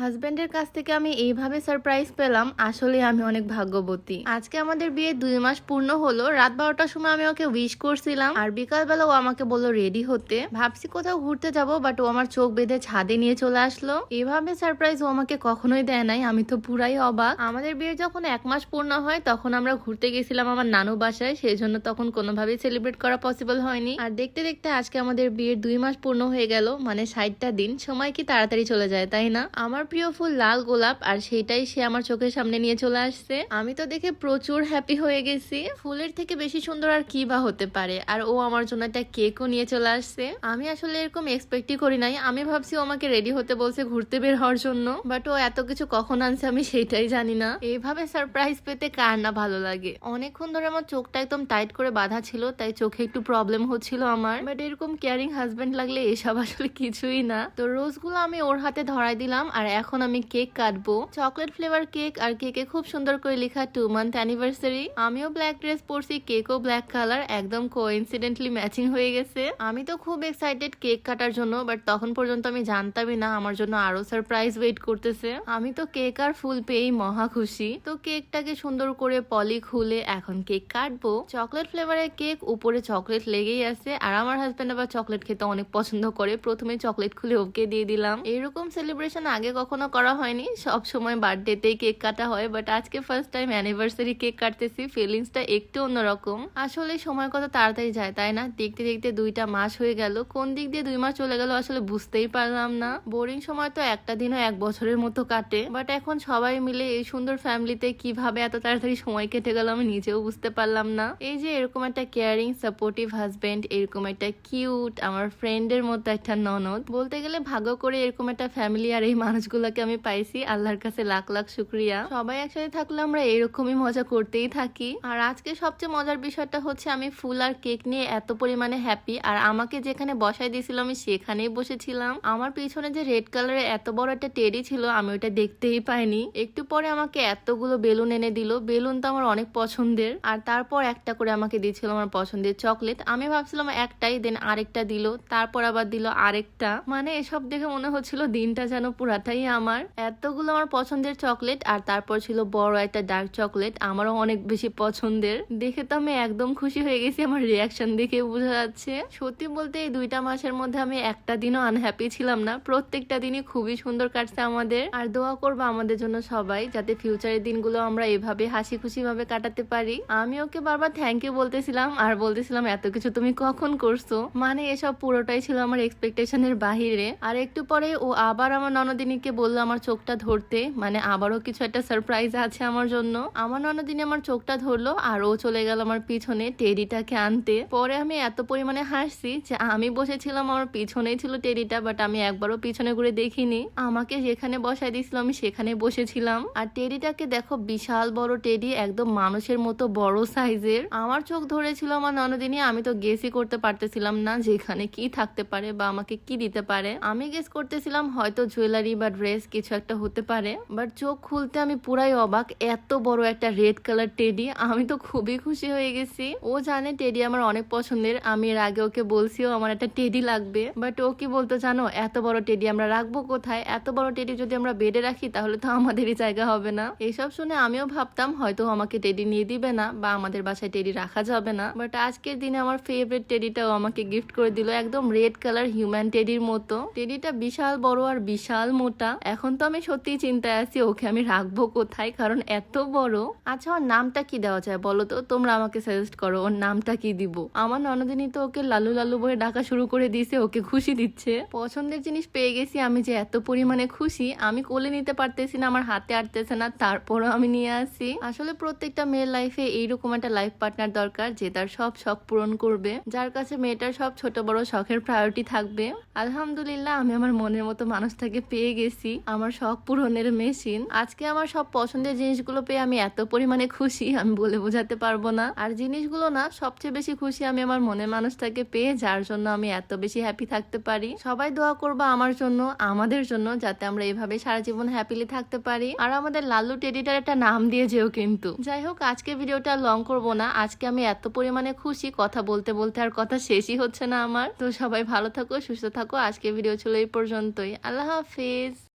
হাজবেন্ডের কাছ থেকে আমি এইভাবে সারপ্রাইজ পেলাম আসলে আমি অনেক ভাগ্যবতী। আজকে আমাদের বিয়ে দুই মাস পূর্ণ হলো, রাত বারোটার সময় আমি ওকে উইশ করছিলাম, আর বিকালবেলা ও আমাকে বলল রেডি হতে। ভাবছি কোথাও ঘুরতে যাব বাট ও আমার চোখ বেঁধে ছাদে নিয়ে চলে আসলো। এভাবে সারপ্রাইজ ও আমাকে কখনোই দেয় নাই, আমি তো পুরাই অবাক। আমাদের বিয়ে যখন এক মাস পূর্ণ হয়, তখন আমরা ঘুরতে গেছিলাম আমার নানু বাসায় সেই জন্য তখন কোনোভাবেই সেলিব্রেট করা পসিবল হয়নি। আর দেখতে দেখতে আজকে আমাদের বিয়ের দুই মাস পূর্ণ হয়ে গেল মানে ষাটটা দিন, সময় কি তাড়াতাড়ি চলে যায়, তাই না? আমার প্রিয় ফুল লাল গোলাপ, আর সেটাই সে আমার চোখের সামনে নিয়ে চলে আসছে। আমি তো দেখে প্রচুর হ্যাপি হয়ে গেছি। ফুলের থেকে বেশি সুন্দর আর কি বা হতে পারে? আর ও আমার জন্য একটা কেকও নিয়ে চলে আসছে। আমি আসলে এরকম এক্সপেক্টই করি নাই। আমি ভাবছি ও আমাকে রেডি হতে বলছে ঘুরতে বের হওয়ার জন্য। বাট ও এত কিছু কখন আনছে আমি সেটাই জানি না। এইভাবে সারপ্রাইজ পেতে কার না ভালো লাগে? অনেকক্ষণ ধরে আমার চোখটা একদম টাইট করে বাঁধা ছিল, তাই চোখে একটু প্রবলেম হচ্ছিল আমার। বাট এরকম কেয়ারিং হাজবেন্ড লাগলে এসব আসলে কিছুই না। তো রোজগুলো আমি ওর হাতে ধরাই দিলাম, আর এখন আমি কেক কাটবো। চকলেট ফ্লেভার কেক আর কেকে খুব সুন্দর করে লেখা টু মান্থ অ্যানিভার্সারি আমিও ব্ল্যাক ড্রেস পরছি, কেকও ব্ল্যাক কালার একদম কোইন্সিডেন্টলি ম্যাচিং হয়ে গেছে। আমি তো খুব এক্সাইটেড কেক কাটার জন্য বাট তখন পর্যন্ত আমি জানতামই না, আমার জন্য আরও সারপ্রাইজ ওয়েট করতেছে। আমি তো কেক আর ফুল পেয়েই মহা খুশি। তো কেকটাকে সুন্দর করে পলি খুলে এখন কেক কাটবো। চকলেট ফ্লেভারের কেক উপরে চকলেট লেগেই আছে, আর আমার হাজবেন্ড আবার চকলেট খেতে অনেক পছন্দ করে। প্রথমে চকলেট খুলে ওকে দিয়ে দিলাম। এরকম সেলিব্রেশন আগে কখনো করা হয়নি। সব সময় বার্থডেতেই কেক কাটা হয় বাট আজকে ফার্স্ট টাইম অ্যানিভার্সারি কেক কাটতেছি। ফিলিংসটা একটু অন্যরকম। আসলে সময় কত তাড়াতাড়ি যায়, তাই না? দেখতে দেখতে দুইটা মাস হয়ে গেল। কোন দিক দিয়ে দুই মাস চলে গেল আসলে বুঝতেই পারলাম না। বোরিং সময় তো একটা দিনও এক বছরের মতো কাটে। বাট এখন সবাই মিলে এই সুন্দর ফ্যামিলিতে কীভাবে এত তাড়াতাড়ি সময় কেটে গেল আমি নিজেও বুঝতে পারলাম না। এই যে এরকম একটা কেয়ারিং সাপোর্টিভ হাজবেন্ড এরকম একটা কিউট আমার ফ্রেন্ডের মতো একটা ননদ। বলতে গেলে ভাগ্য করে এরকম একটা ফ্যামিলি আর এই মানুষগুলোকে আমি পাইছি, আল্লাহর কাছে লাখ লাখ শুক্রিয়া। সবাই একসাথে থাকলে আমরা এরকমই মজা করতেই থাকি। আর আজকে সবচেয়ে মজার বিষয়টা হচ্ছে আমি ফুল আর কেক নিয়ে এত পরিমাণে হ্যাপি আর আমাকে যেখানে বসাই দিয়েছিল আমি সেখানেই বসেছিলাম। আমার পিছনে যে রেড কালারের এত বড় একটা টেডি ছিল, আমি ওটা দেখতেই পাইনি। একটু পরে আমাকে এতগুলো বেলুন এনে দিল। বেলুন তো আমার অনেক পছন্দের। আর তারপর একটা করে আমাকে দিয়েছিল আমার পছন্দের চকলেট আমি ভাবছিলাম একটাই দেন আরেকটা দিল। তারপর আবার দিল আরেকটা। মানে এসব দেখে মনে হচ্ছিল দিনটা যেন পুরাটাই আমার। এতগুলো আমার পছন্দের চকলেট আর তারপর ছিল বড় একটা ডার্ক চকলেট, আমারও অনেক বেশি পছন্দের। দেখে তো আমি একদম খুশি হয়ে গেছি আমার রিয়াকশন দেখে, বোঝা যাচ্ছে। সত্যি বলতে এই দুইটা মাসের মধ্যে আমি একটা দিনও আনহ্যাপি ছিলাম না। প্রত্যেকটা দিনই খুবই সুন্দর কাটছে আমাদের। আর দোয়া করব আমাদের জন্য সবাই, যাতে ফিউচারের দিনগুলো আমরা এভাবে হাসি খুশি ভাবে কাটাতে পারি। আমি ওকে বারবার থ্যাংক ইউ বলতেছিলাম, আর বলতেছিলাম, এত কিছু তুমি কখন করছ? মানে এসব পুরোটাই ছিল আমার এক্সপেকটেশনের বাহিরে। আর একটু পরে ও আবার আমার ননদিনীকে বলল আমার চোখটা ধরতে। মানে আবারও কিছু একটা সারপ্রাইজ আছে আমার জন্য। আমার ননদিনী আমার চোখটা ধরলো আর ও চলে গেল আমার পিছনে টেডিটাকে আনতে। পরে আমি এত পরিমাণে হাসছি যে আমি বসেছিলাম আমার পিছনেই ছিল টেডিটা বাট আমি একবারও পিছনে ঘুরে দেখিনি। আমাকে যেখানে বসাই দিয়েছিল আমি সেখানে বসেছিলাম। আর টেডিটাকে দেখো বিশাল বড় টেডি, একদম মানুষের মতো বড় সাইজের আমার চোখ ধরেছিল আমার ননদিনী আমি তো গেসই করতে পারতেছিলাম না যেখানে কি থাকতে পারে বা আমাকে কি দিতে পারে। আমি গেস করতেছিলাম হয়তো জুয়েলারি বা ড্রেস কিছু একটা হতে পারে বাট চোখ খুলতে আমি পুরাই অবাক। এত বড় একটা রেড কালার টেডি আমি তো খুবই খুশি হয়ে গেছি। ও জানে টেডি আমার অনেক পছন্দের, আমি এর আগে ওকে বলছিও আমার একটা টেডি লাগবে। বাট ও কি বলতো জানো, এত বড় টেডি আমরা রাখব কোথায়? এত বড় টেডি যদি আমরা বেডে রাখি, তাহলে তো আমাদেরই জায়গা হবে না। এইসব শুনে আমিও ভাবতাম, হয়তো আমাকে টেডি নিয়ে দিবে না, বা আমাদের বাসায় টেডি রাখা যাবে না। বাট আজকের দিনে আমার ফেভারিট টেডিটাও আমাকে গিফট করে দিল, একদম রেড কালার হিউম্যান টেডির মতো। টেডিটা বিশাল বড় আর বিশাল মোটা। এখন তো আমি সত্যিই চিন্তায় আছি ওকে আমি রাখব কোথায়? কারণ এত বড়। আচ্ছা ওর নামটা কি দেওয়া যায় বলো তো? তোমরা আমাকে সাজেস্ট করো ওর নামটা কি দিব? আমার ননদিনী তো ওকে লালু লালু বলে ডাকা শুরু করে দিয়েছে ওকে খুশি দিচ্ছে। পছন্দের জিনিস পেয়ে গেছি আমি যে এত পরিমাণে খুশি আমি কোলে নিতে পারতেছি না আমার হাতে আটতেছে না তারপরও আমি নিয়ে আসি। আসলে প্রত্যেকটা মেয়ের লাইফে এইরকম একটা লাইফ পার্টনার দরকার যে তার সব শখ পূরণ করবে। যার কাছে মেয়েটার সব ছোট বড় শখের প্রায়োরিটি থাকবে। আলহামদুলিল্লাহ আমি আমার মনের মতো মানুষটাকে পেয়ে গেছি। আমার শখ পূরণের মেশিন। আজকে আমার সব পছন্দের জিনিসগুলো পেয়ে আমি এত পরিমাণে খুশি, আমি বলে বোঝাতে পারব না। আর জিনিসগুলো না, সবচেয়ে বেশি খুশি আমি আমার মনের মানুষটাকে পেয়ে, যার জন্য আমি এত বেশি হ্যাপি থাকতে পারি। সবাই দোয়া করবা আমার জন্য, আমাদের জন্য, যাতে আমরা এভাবে সারা জীবন হ্যাপিলি থাকতে পারি। আর আমাদের লাল্লু টেডিটার একটা নাম দিয়ে যেও কিন্তু। যাই হোক, আজকে ভিডিওটা লং করব না। আজকে আমি এত পরিমাণে খুশি, কথা বলতে বলতে আর কথা শেষই হচ্ছে না আমার। তো সবাই ভালো থাকো, সুস্থ থাকো। আজকে ভিডিও ছিল এই পর্যন্তই। আল্লাহ হাফিজ।